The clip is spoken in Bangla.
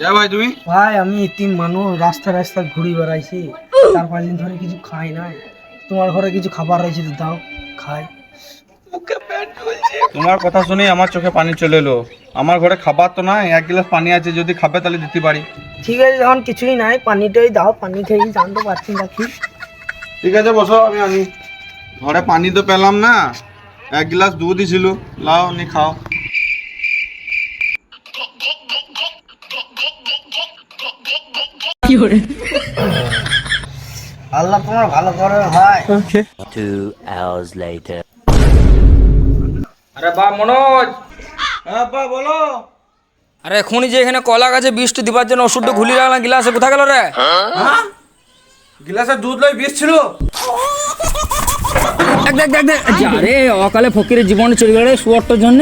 যা ভাই তুমি? ভাই আমি এতিম মানুষ রাস্তা রাস্তা ঘুরি বেড়াইছি। চার পাঁচ দিন ধরে কিছু খাই নাই। তোমার ঘরে কিছু খাবার রয়েছে তো দাও খাই। তোমার কথা শুনে আমার চোখে পানি চলে এলো। আমার ঘরে খাবার তো নাই এক গ্লাস পানি আছে যদি খাবে তাহলে দিতে পারি। ঠিক আছে যখন কিছুই নাই পানিটাই দাও পানি খেয়েই জানতে পারছি না কি। ঠিক আছে বসো আমি আনি। ঘরে পানি তো পেলাম না এক গ্লাস দুধই ছিল। লাও নি খাও। আল্লাহ তোমার ভালো করে ভাই Two hours later. আরে বা মনোজ। হ্যাঁ বা বলো। আরে এখনই যে এখানে কলা গাছে বৃষ্টি দিবার জন্য ওষুধটা ঘুলি রাখলাম গিলাসে কোথা গেল রে? গ্লাসে দুধ লই বিষ ছিল। দেখ দেখ দেখ দেখ। আরে অকালে ফকিরের জীবনে চলে গেল রে শুয়ারটার জন্য।